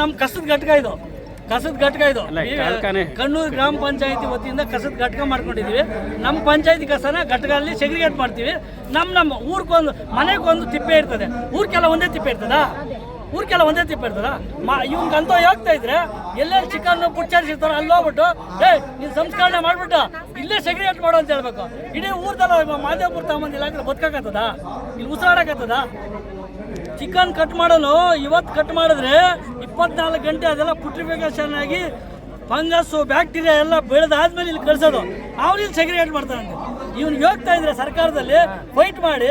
ನಮ್ಮ ಕಸದ ಘಟಕ ಇದು. ಕಸದ ಘಟಕ ಇದು. ಕಣ್ಣೂರು ಗ್ರಾಮ ಪಂಚಾಯತಿ ವತಿಯಿಂದ ಕಸದ ಘಟಕ ಮಾಡ್ಕೊಂಡಿದ್ದೀವಿ ನಮ್ಮ ಪಂಚಾಯತಿ ಕಸನ ಘಟಕದಲ್ಲಿ ಸೆಗ್ರಿಗೇಟ್ ಮಾಡ್ತೀವಿ. ನಮ್ಮ ನಮ್ಮ ಊರಿಗೊಂದು ಮನೆಗೊಂದು ತಿಪ್ಪೆ ಇರ್ತದೆ. ಊರಿಗೆಲ್ಲ ಒಂದೇ ತಿಪ್ಪೆ ಇರ್ತದಾ? ಊರಿಗೆಲ್ಲ ಒಂದೇ ತಿಪ್ಪೆ ಇರ್ತದ? ಮಾ ಅಂತ ಹೋಗ್ತಾ ಇದ್ರೆ ಎಲ್ಲೆಲ್ಲಿ ಚಿಕನ್ ಪುಚ್ಚಾರಿಸಿರ್ತಾರೋ ಅಲ್ಲಿ ಹೋಗ್ಬಿಟ್ಟು ಏ ನೀನು ಸಂಸ್ಕರಣೆ ಮಾಡ್ಬಿಟ್ಟು ಇಲ್ಲೇ ಸೆಗ್ರಿಗೇಟ್ ಮಾಡು ಅಂತ ಹೇಳ್ಬೇಕು. ಇಡೀ ಊರ್ದಲ್ಲ ಮಾದೇವಪುರ ತಗೊಂಬಂದಿಲ್ಲ ಅಂದ್ರೆ ಬದುಕಾಗತ್ತದ ಇಲ್ಲಿ ಉಸಿರಾಡಕತ್ತದ? ಚಿಕನ್ ಕಟ್ ಮಾಡೋನು ಇವತ್ತು ಕಟ್ ಮಾಡಿದ್ರೆ ಇಪ್ಪತ್ನಾಲ್ಕು ಗಂಟೆ ಅದೆಲ್ಲ ಪುಟ್ರಿಫಿಕೇಶನ್ ಆಗಿ ಫಂಗಸ್ಸು ಬ್ಯಾಕ್ಟೀರಿಯಾ ಎಲ್ಲ ಬೆಳೆದಾದ್ಮೇಲೆ ಇಲ್ಲಿ ಕಳ್ಸೋದು. ಇಲ್ಲಿ ಸೆಗ್ರಿಗೇಟ್ ಮಾಡ್ತಾರೆ ಇವನು ಹೋಗ್ತಾ ಇದ್ರೆ ಸರ್ಕಾರದಲ್ಲಿ ಫೈಟ್ ಮಾಡಿ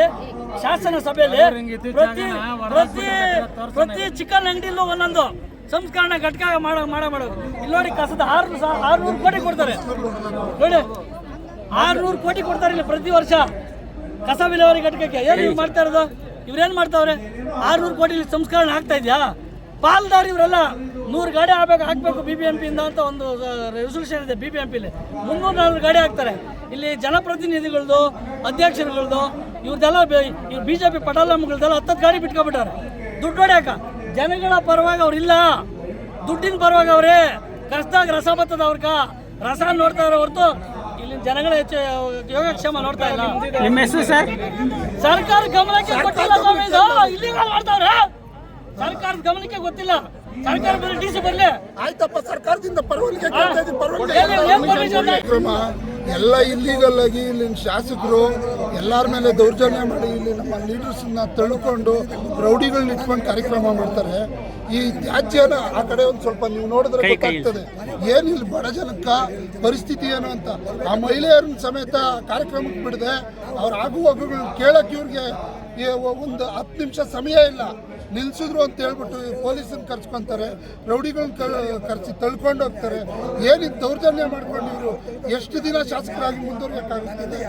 ಶಾಸನ ಸಭೆಯಲ್ಲಿ ಪ್ರತಿ ಪ್ರತಿ ಪ್ರತಿ ಚಿಕನ್ ಅಂಗಡಿಲೂ ಒಂದೊಂದು ಸಂಸ್ಕರಣೆ ಘಟಕ ಮಾಡ ಮಾಡ ಮಾಡೋದು. ಇಲ್ಲಿ ನೋಡಿ ಕಸದ ಆರು ಆರುನೂರು ಕೋಟಿ ಕೊಡ್ತಾರೆ. ನೋಡಿ. ಆರುನೂರು ಕೋಟಿ ಕೊಡ್ತಾರೆ ಇಲ್ಲಿ ಪ್ರತಿ ವರ್ಷ ಕಸ ವಿಲೇವಾರಿ ಘಟಕಕ್ಕೆ. ಏನು ಮಾಡ್ತಾ ಇರೋದು? ಇವ್ರೇನು ಮಾಡ್ತಾವ್ರೆ? ಆರುನೂರು ಕೋಟಿ ಇಲ್ಲಿ ಸಂಸ್ಕರಣೆ ಆಗ್ತಾ ಇದೆಯಾ? ಪಾಲ್ದಾರ್ ಇವರೆಲ್ಲ ನೂರು ಗಾಡಿ ಆಗ್ಬೇಕು ಹಾಕ್ಬೇಕು ಬಿ ಬಿ ಎಂ ಪಿಯಿಂದ ಅಂತ ಒಂದು ರೆಸೊಲ್ಯೂಷನ್ ಇದೆ ಬಿ ಬಿ ಎಂ ಪಿಲಿ ಮುನ್ನೂರು ನಾಲ್ಕು ಗಾಡಿ ಹಾಕ್ತಾರೆ. ಇಲ್ಲಿ ಜನಪ್ರತಿನಿಧಿಗಳದ್ದು ಅಧ್ಯಕ್ಷರುಗಳದ್ದು ಇವ್ರದ್ದೆಲ್ಲ ಇವ್ರು ಬಿ ಜೆ ಪಿ ಪಟಾಲಮ್ಗಳದ್ದೆಲ್ಲ ಹತ್ತತ್ತು ಗಾಡಿ ಬಿಟ್ಕೊಬಿಟ್ಟಾರೆ. ದುಡ್ಡು ಹೊಡ್ಯಾಕ. ಜನಗಳ ಪರವಾಗಿ ಅವರಿಲ್ಲ ದುಡ್ಡಿನ ಪರವಾಗಿ ಅವರೇ. ಕಷ್ಟದಾಗ ರಸ ಬರ್ತದ ಅವ್ರಕ. ರಸ ನೋಡ್ತಾ ಇರೋ ಹೊರತು ಇಲ್ಲಿನ ಜನಗಳ ಹೆಚ್ಚು ಯೋಗಕ್ಷೇಮ ನೋಡ್ತಾ ಇಲ್ಲ. ನಿಮ್ಮ ಹೆಸರು ಸರ್? ಸರ್ಕಾರ ಗಮನಕ್ಕೆ ಕೊಟ್ಟಿಲ್ಲ ಸ್ವಾಮಿ. ಇಲ್ಲಿಗಲ್ ಮಾಡ್ತಾವ್ರೆ. ಸರ್ಕಾರದ ಗಮನಕ್ಕೆ ಗೊತ್ತಿಲ್ಲ. ಸರ್ಕಾರ ಡಿಸಿ ಬರ್ಲಿ. ಆಯ್ತಪ್ಪ ಸರ್ಕಾರದಿಂದ ಪರವಾನಿಗೆ ಕೇಳ್ತಾ ಇದ್ದೀನಿ. ಪರವಾನಿಗೆ ಎಲ್ಲ ಇಲ್ಲಿಗಲ್ ಆಗಿ ಇಲ್ಲಿನ ಶಾಸಕರು ಎಲ್ಲರ ಮೇಲೆ ದೌರ್ಜನ್ಯ ಮಾಡಿ ಇಲ್ಲಿ ನಮ್ಮ ಲೀಡರ್ಸ್ನ ತಳ್ಕೊಂಡು ರೌಡಿಗಳನ್ನ ಇಟ್ಕೊಂಡು ಕಾರ್ಯಕ್ರಮ ಮಾಡ್ತಾರೆ. ಈ ತ್ಯಾಜ್ಯನ ಆ ಕಡೆ ಒಂದು ಸ್ವಲ್ಪ ನೀವು ನೋಡಿದ್ರೆ ಗೊತ್ತಾಗ್ತದೆ. ಏನು ಇಲ್ಲಿ ಬಡ ಜನಕ್ಕ ಪರಿಸ್ಥಿತಿ ಏನು ಅಂತ? ಆ ಮಹಿಳೆಯರನ್ನ ಸಮೇತ ಕಾರ್ಯಕ್ರಮಕ್ಕೆ ಬಿಡದೆ ಅವ್ರ ಆಗು ಹೋಗುಗಳನ್ನ ಕೇಳಕ್ಕೆ ಇವ್ರಿಗೆ ಒಂದು ಹತ್ತು ನಿಮಿಷ ಸಮಯ ಇಲ್ಲ. ನಿಲ್ಸಿದ್ರು ಅಂತ ಹೇಳ್ಬಿಟ್ಟು ಪೊಲೀಸನ್ನ ಕರ್ಸ್ಕೊತಾರೆ. ರೌಡಿಗಳನ್ನ ಕರ್ಸಿ ತಳ್ಕೊಂಡು ಹೋಗ್ತಾರೆ. ಏನಿದ್ ದೌರ್ಜನ್ಯ ಮಾಡ್ಕೊಂಡು ಇವರು ಎಷ್ಟು ದಿನ ಶಾಸಕರಾಗಿ ಮುಂದುವರಿಯೋಕ್ಕಾಗುತ್ತದೆ.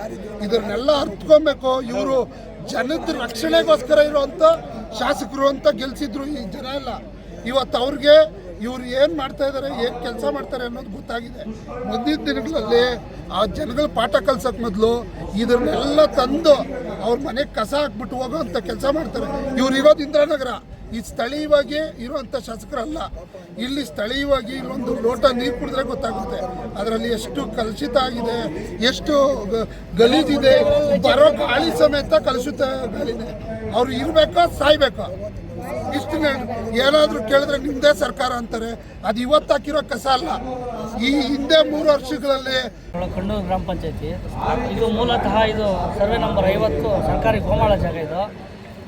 ಇದನ್ನೆಲ್ಲ ಅರ್ಥಕೊಬೇಕು ಇವರು ಜನದ ರಕ್ಷಣೆಗೋಸ್ಕರ ಇರುವಂಥ ಶಾಸಕರು ಅಂತ ಗೆಲ್ಸಿದ್ರು ಈ ಜನ ಎಲ್ಲ. ಇವತ್ತು ಅವ್ರಿಗೆ ಇವ್ರು ಏನು ಮಾಡ್ತಾ ಇದ್ದಾರೆ ಏನು ಕೆಲಸ ಮಾಡ್ತಾರೆ ಅನ್ನೋದು ಗೊತ್ತಾಗಿದೆ. ಮುಂದಿನ ದಿನಗಳಲ್ಲಿ ಆ ಜನಗಳ ಪಾಠ ಕಲ್ಸೋಕೆ ಮೊದಲು ಇದನ್ನೆಲ್ಲ ತಂದು ಅವ್ರ ಮನೆಗೆ ಕಸ ಹಾಕ್ಬಿಟ್ಟು ಹೋಗೋವಂಥ ಕೆಲಸ ಮಾಡ್ತಾರೆ. ಇವ್ರು ಇರೋದು ಇಂದ್ರಾನಗರ. ಈ ಸ್ಥಳೀಯವಾಗಿ ಇರುವಂಥ ಶಾಸಕರಲ್ಲ. ಇಲ್ಲಿ ಸ್ಥಳೀಯವಾಗಿ ಇಲ್ಲೊಂದು ಲೋಟ ನೀರು ಕುಡಿದ್ರೆ ಗೊತ್ತಾಗುತ್ತೆ. ಅದರಲ್ಲಿ ಎಷ್ಟು ಕಲುಷಿತ ಆಗಿದೆ, ಎಷ್ಟು ಗಲೀಜಿದೆ, ಬರೋ ಗಾಳಿ ಸಮೇತ ಕಲುಷಿತ ಗಾಳಿನೇ. ಅವ್ರು ಇರಬೇಕಾ, ಸಾಯ್ಬೇಕಾ? ಇಷ್ಟು ಏನಾದರೂ ಕೇಳಿದ್ರೆ ನಿಮ್ಮದೇ ಸರ್ಕಾರ ಅಂತಾರೆ. ಅದು ಇವತ್ತು ಹಾಕಿರೋ ಕಸ ಅಲ್ಲ. ಈ ಹಿಂದೆ ಮೂರು ವರ್ಷಗಳಲ್ಲಿ ಕಣ್ಣೂರು ಗ್ರಾಮ ಪಂಚಾಯತಿ, ಇದು ಮೂಲತಃ ಇದು ಸರ್ವೆ ನಂಬರ್ ಐವತ್ತು ಸರ್ಕಾರಿ ಗೋಮಾಳ ಜಾಗ ಇದು.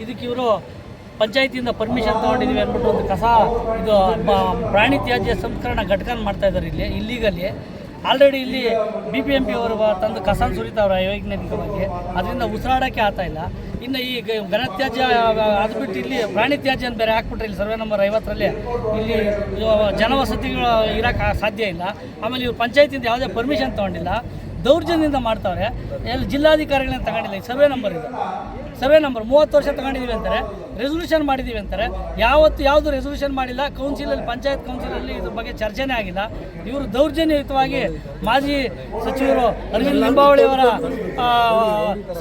ಇದಕ್ಕೆ ಇವರು ಪಂಚಾಯತಿಯಿಂದ ಪರ್ಮಿಷನ್ ತೊಗೊಂಡಿದ್ದೀವಿ ಅಂದ್ಬಿಟ್ಟು ಒಂದು ಕಸ, ಇದು ಪ್ರಾಣಿ ತ್ಯಾಜ್ಯ ಸಂಸ್ಕರಣಾ ಘಟಕ ಮಾಡ್ತಾ ಇದ್ದಾರೆ ಇಲ್ಲಿ ಇಲ್ಲಿಗಲ್ಲಿ ಆಲ್ರೆಡಿ ಇಲ್ಲಿ ಬಿ ಪಿ ಎಂ ಪಿ ಅವರು ತಂದು ಕಸ ಸುರಿತಾವ್ರೆ ವೈಜ್ಞಾನಿಕವಾಗಿ ಅದರಿಂದ ಉಸಿರಾಡೋಕ್ಕೆ ಆಗ್ತಾ ಇಲ್ಲ. ಇನ್ನು ಈ ಘನ ತ್ಯಾಜ್ಯ ಅದು ಬಿಟ್ಟು ಇಲ್ಲಿ ಪ್ರಾಣಿ ತ್ಯಾಜ್ಯ ಅಂತ ಬೇರೆ ಹಾಕ್ಬಿಟ್ರೆ ಇಲ್ಲಿ ಸರ್ವೆ ನಂಬರ್ ಐವತ್ತರಲ್ಲಿ ಇಲ್ಲಿ ಜನವಸತಿಗಳು ಇರೋಕ್ಕೆ ಸಾಧ್ಯ ಇಲ್ಲ. ಆಮೇಲೆ ಇವ್ರು ಪಂಚಾಯತಿಯಿಂದ ಯಾವುದೇ ಪರ್ಮಿಷನ್ ತೊಗೊಂಡಿಲ್ಲ. ದೌರ್ಜನ್ಯದಿಂದ ಮಾಡ್ತಾವ್ರೆ. ಎಲ್ಲಿ ಜಿಲ್ಲಾಧಿಕಾರಿಗಳನ್ನ ತಗೊಂಡಿಲ್ಲ. ಈ ಸರ್ವೆ ನಂಬರ್ ಇದು. ಸರ್ವೆ ನಂಬರ್ ಮೂವತ್ತು ವರ್ಷ ತಗೊಂಡಿದ್ದೀವಿ ಅಂತಾರೆ. ರೆಸೊಲ್ಯೂಷನ್ ಮಾಡಿದ್ದೀವಿ ಅಂತಾರೆ. ಯಾವತ್ತು ಯಾವುದು ರೆಸೊಲ್ಯೂಷನ್ ಮಾಡಿಲ್ಲ ಕೌನ್ಸಿಲಲ್ಲಿ ಪಂಚಾಯತ್ ಕೌನ್ಸಿಲಲ್ಲಿ ಇದ್ರ ಬಗ್ಗೆ ಚರ್ಚೆನೇ ಆಗಿಲ್ಲ. ಇವರು ದೌರ್ಜನ್ಯಯುತವಾಗಿ ಮಾಜಿ ಸಚಿವರು ಅರವಿಂದ್ ಲಿಂಬಾವಳಿ ಅವರ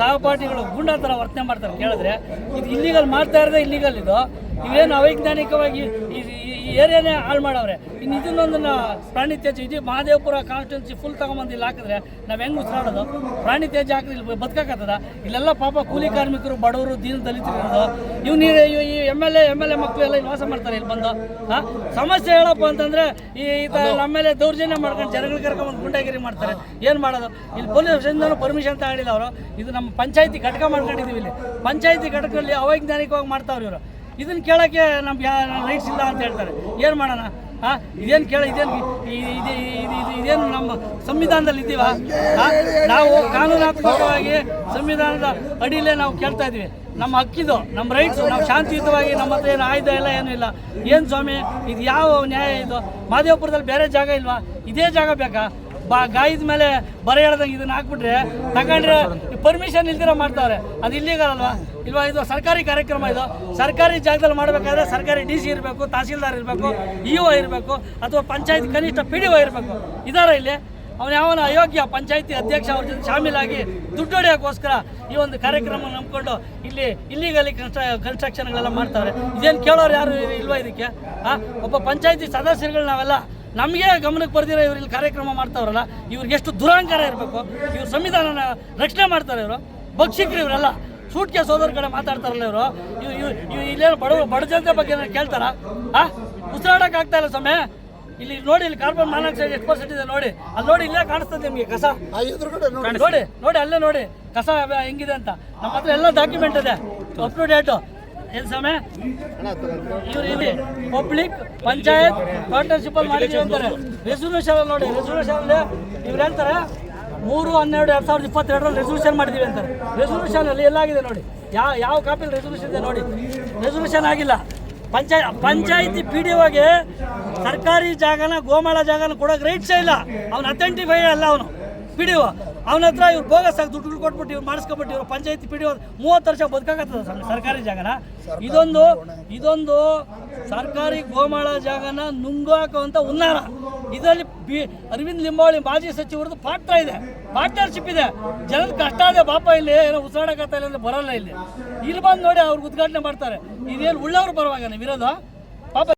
ಸಹಪಾಠಿಗಳು ಗೂಂಡಾ ಥರ ವರ್ತನೆ ಮಾಡ್ತಾರೆ ಕೇಳಿದ್ರೆ. ಇದು ಇಲ್ಲಿಗಲ್ ಮಾಡ್ತಾ ಇರೋದೇ ಇಲ್ಲಿಗಲ್ ಇದು. ಇವೇನು ಅವೈಜ್ಞಾನಿಕವಾಗಿ ಏರಿಯಾನೇ ಹಾಳು ಮಾಡವ್ರೆ. ಇನ್ನು ಇದನ್ನೊಂದು ಪ್ರಾಣಿ ತ್ಯಾಜ್ಯ ಇದು ಮಹಾದೇವಪುರ ಕಾನ್ಸ್ಟಿಟ್ಯೂನ್ಸಿ ಫುಲ್ ತಗೊಂಬಂದು ಇಲ್ಲಿ ಹಾಕಿದ್ರೆ ನಾವು ಹೆಂಗೆ ಉಸಿರಾಡೋದು? ಪ್ರಾಣಿ ತ್ಯಾಜ್ಯ ಹಾಕಿದ್ರೆ ಇಲ್ಲಿ ಬದುಕಾಕತ್ತದ? ಇಲ್ಲೆಲ್ಲ ಪಾಪ ಕೂಲಿ ಕಾರ್ಮಿಕರು ಬಡವರು ದೀನ ದಲಿತರು ಇವ್ ನೀರು ಈ M L A M L A ಮಕ್ಕಳು ಎಲ್ಲ ಇಲ್ಲಿ ವಾಸ ಮಾಡ್ತಾರೆ ಇಲ್ಲಿ ಬಂದು. ಹಾಂ? ಸಮಸ್ಯೆ ಹೇಳಪ್ಪ ಅಂತಂದ್ರೆ ಈ ನಮ್ಮ ಮೇಲೆ ದೌರ್ಜನ್ಯ ಮಾಡ್ಕೊಂಡು ಜನಗಳು ಕರ್ಕೊಂಡ್ಬಂದು ಗುಂಡಾಗಿರಿ ಮಾಡ್ತಾರೆ. ಏನು ಮಾಡೋದು? ಇಲ್ಲಿ ಪೊಲೀಸ್ ಸ್ಟೇಷನ್ದವರು ಪರ್ಮಿಷನ್ ತಗೊಂಡಿಲ್ಲ ಅವರು. ಇದು ನಮ್ಮ ಪಂಚಾಯತಿ ಘಟಕ ಮಾಡ್ಕೊಂಡಿದ್ದೀವಿ ಇಲ್ಲಿ. ಪಂಚಾಯತಿ ಘಟಕದಲ್ಲಿ ಅವೈಜ್ಞಾನಿಕವಾಗಿ ಮಾಡ್ತಾವ್ರಿ ಇವರು. ಇದನ್ನ ಕೇಳೋಕ್ಕೆ ನಮ್ಗೆ ಯಾ ರೈಟ್ಸ್ ಇಲ್ಲ ಅಂತ ಹೇಳ್ತಾರೆ. ಏನು ಮಾಡೋಣ? ಹಾ ಇದೇನು ಕೇಳ ಇದೇನು ಇದು ಇದು ಇದು ಇದೇನು ನಮ್ಮ ಸಂವಿಧಾನದಲ್ಲಿ ಇದ್ದೀವ ನಾವು ಕಾನೂನಾತ್ಮಕವಾಗಿ ಸಂವಿಧಾನದ ಅಡಿಯಲ್ಲೇ ನಾವು ಕೇಳ್ತಾ ಇದ್ವಿ. ನಮ್ಮ ಹಕ್ಕಿದು, ನಮ್ಮ ರೈಟ್ಸು ನಾವು ಶಾಂತಿಯುತವಾಗಿ ನಮ್ಮ ಹತ್ರ ಏನು ಆಯುಧ ಇಲ್ಲ ಏನೂ ಇಲ್ಲ. ಏನು ಸ್ವಾಮಿ, ಇದು ಯಾವ ನ್ಯಾಯ ಇದು? ಮಾದೇವಪುರದಲ್ಲಿ ಬೇರೆ ಜಾಗ ಇಲ್ವಾ? ಇದೇ ಜಾಗ ಬೇಕಾ? ಬಾ, ಗಾಯದ ಮೇಲೆ ಬರ ಹೇಳ್ದಂಗೆ ಇದನ್ನ ಹಾಕ್ಬಿಟ್ರೆ ತಗೊಂಡ್ರೆ ಪರ್ಮಿಷನ್ ಇಲ್ದಿರ ಮಾಡ್ತಾವ್ರೆ. ಅದು ಇಲ್ಲಿಗಲ್ ಅಲ್ವಾ? ಇಲ್ವಾ, ಇದು ಸರ್ಕಾರಿ ಕಾರ್ಯಕ್ರಮ ಇದು. ಸರ್ಕಾರಿ ಜಾಗದಲ್ಲಿ ಮಾಡಬೇಕಾದ್ರೆ ಸರ್ಕಾರಿ ಡಿ ಸಿ ಇರಬೇಕು, ತಹಸೀಲ್ದಾರ್ ಇರಬೇಕು, ಇ ಒ ಇರಬೇಕು, ಅಥವಾ ಪಂಚಾಯತ್ ಕನಿಷ್ಠ ಪಿ ಡಿ ಒ ಇರಬೇಕು. ಇದಾರ ಇಲ್ಲಿ. ಅವನು ಯಾವನ ಅಯೋಗ್ಯ ಪಂಚಾಯತಿ ಅಧ್ಯಕ್ಷ ಅವ್ರ ಜೊತೆ ಶಾಮೀಲಾಗಿ ದುಡ್ಡು ಹೊಡೆಯೋಕ್ಕೋಸ್ಕರ ಈ ಒಂದು ಕಾರ್ಯಕ್ರಮ ನಂಬಿಕೊಂಡು ಇಲ್ಲಿ ಇಲ್ಲಿಗಲ್ಲಿ ಕನ್ಸ್ಟ್ರ ಕನ್ಸ್ಟ್ರಕ್ಷನ್ಗಳೆಲ್ಲ ಮಾಡ್ತಾರೆ. ಇದೇನು ಕೇಳೋರು ಯಾರು ಇಲ್ವಾ ಇದಕ್ಕೆ? ಒಬ್ಬ ಪಂಚಾಯತಿ ಸದಸ್ಯರುಗಳು ನಾವೆಲ್ಲ ನಮಗೆ ಗಮನಕ್ಕೆ ಬರ್ದಿರೋ ಇವ್ರು ಇಲ್ಲಿ ಕಾರ್ಯಕ್ರಮ ಮಾಡ್ತಾವ್ರಲ್ಲ, ಇವ್ರಿಗೆ ಎಷ್ಟು ದುರಹಂಕಾರ ಇರಬೇಕು, ಇವ್ರ ಸಂವಿಧಾನನ ರಕ್ಷಣೆ ಮಾಡ್ತಾರೆ ಇವರು. ಭಕ್ಷಿಕರು ಇವರೆಲ್ಲ. ಸೂಟ್ ಕೇಸ್ ಹೋದವ್ರ ಕಡೆ ಮಾತಾಡ್ತಾರಲ್ಲ ಇವರು. ಇವ್ ಇವ್ ಇವ್ ಇಲ್ಲೇನು ಬಡ ಬಡ ಜನತೆ ಬಗ್ಗೆ ಏನಾದ್ರು ಕೇಳ್ತಾರ? ಆ? ಉಸಿರಾಡಕ್ಕೆ ಆಗ್ತಾ ಇಲ್ಲ ಸಮಯ ಇಲ್ಲಿ ನೋಡಿ ಇಲ್ಲಿ ಕಾರ್ಬನ್ ಮಾನಾಕ್ಸೈಡ್ ಎಷ್ಟು ಪರ್ಸೆಂಟ್ ಇದೆ ನೋಡಿ. ಅಲ್ಲಿ ನೋಡಿ ಇಲ್ಲೇ ಕಾಣಿಸ್ತದೆ ನಿಮಗೆ ಕಸ. ನೋಡಿ. ನೋಡಿ ಅಲ್ಲೇ ನೋಡಿ. ಕಸ ಹೆಂಗಿದೆ ಅಂತ. ನಮ್ಮ ಹತ್ರ ಎಲ್ಲ ಡಾಕ್ಯುಮೆಂಟ್ ಇದೆ. ಅಪ್ ಟು ಡೇಟು ಏನು ಸಮಯ ಇವ್ರು ಇಲ್ಲಿ ಪಬ್ಲಿಕ್ ಪಂಚಾಯತ್ ಪಾರ್ಟ್ನರ್ಶಿಪ್ ಅಲ್ಲಿ ಮಾಡಿದೀವಿ ಅಂತಾರೆ. ರೆಸೊಲ್ಯೂಷನ್ ನೋಡಿ ರೆಸೊಲ್ಯೂಷನ್ ಇವ್ರು ಹೇಳ್ತಾರೆ ಮೂರು, ಹನ್ನೆರಡು, ಎರಡು ಸಾವಿರದ ಇಪ್ಪತ್ತೆರಡರಲ್ಲಿ ರೆಸೊಲ್ಯೂಷನ್ ಮಾಡಿದೀವಿ ಅಂತಾರೆ ರೆಸೊಲ್ಯೂಷನ್ ಅಲ್ಲಿ ಎಲ್ಲಾಗಿದೆ ನೋಡಿ. ಯಾವ ಯಾವ ಕಾಪಿಲಿ ರೆಸೊಲ್ಯೂಷನ್ ಇದೆ ನೋಡಿ. ರೆಸೊಲ್ಯೂಷನ್ ಆಗಿಲ್ಲ. ಪಂಚಾಯ ಪಂಚಾಯತಿ ಪಿ ಡಿ ಒಗೆ ಸರ್ಕಾರಿ ಜಾಗನ, ಗೋಮಾಳ ಜಾಗನ ಕೊಡೋಕೆ ರೈಟ್ಸೇ ಇಲ್ಲ. ಅವ್ನು ಅಥೆಂಟಿಫೈ ಅಲ್ಲ ಅವನು. ಪಿ ಡಿ ಒ ಅವನ ಹತ್ರ ಇವ್ರು ಬೋಗಸ್ ಆಗಿ ದುಡ್ಡು ಕೊಟ್ಬಿಟ್ಟು ಇವ್ರು ಮಾಡಿಸ್ಕೊಬಿಟ್ಟು ಇವ್ರು ಪಂಚಾಯತಿ ಪಿ ಡಿ ಒ ಮೂವತ್ತು ವರ್ಷ ಬದುಕಾಗತ್ತದ ಸರ್ಕಾರಿ ಜಾಗನ. ಇದೊಂದು ಇದೊಂದು ಸರ್ಕಾರಿ ಗೋಮಾಳ ಜಾಗನ ನುಂಗಾಕುವಂಥ ಉನ್ನಾರ ಇದರಲ್ಲಿ ಬಿ ಅರವಿಂದ್ ಲಿಂಬಾವಳಿ ಮಾಜಿ ಸಚಿವರದ್ದು ಪಾತ್ರ ಇದೆ. ಪಾರ್ಟ್ನರ್ಶಿಪ್ ಇದೆ. ಜನದ ಕಷ್ಟ ಇದೆ. ಪಾಪ ಇಲ್ಲಿ ಏನೋ ಉಸಿರಾಡಕತ್ತ ಇಲ್ಲ ಅಂದ್ರೆ ಬರಲ್ಲ ಇಲ್ಲಿ. ಇಲ್ಲಿ ಬಂದು ನೋಡಿ ಅವ್ರಿಗೆ ಉದ್ಘಾಟನೆ ಮಾಡ್ತಾರೆ. ಇದೇನು ಉಳ್ಳವ್ರು ಬರುವಾಗ ವಿರೋಧ?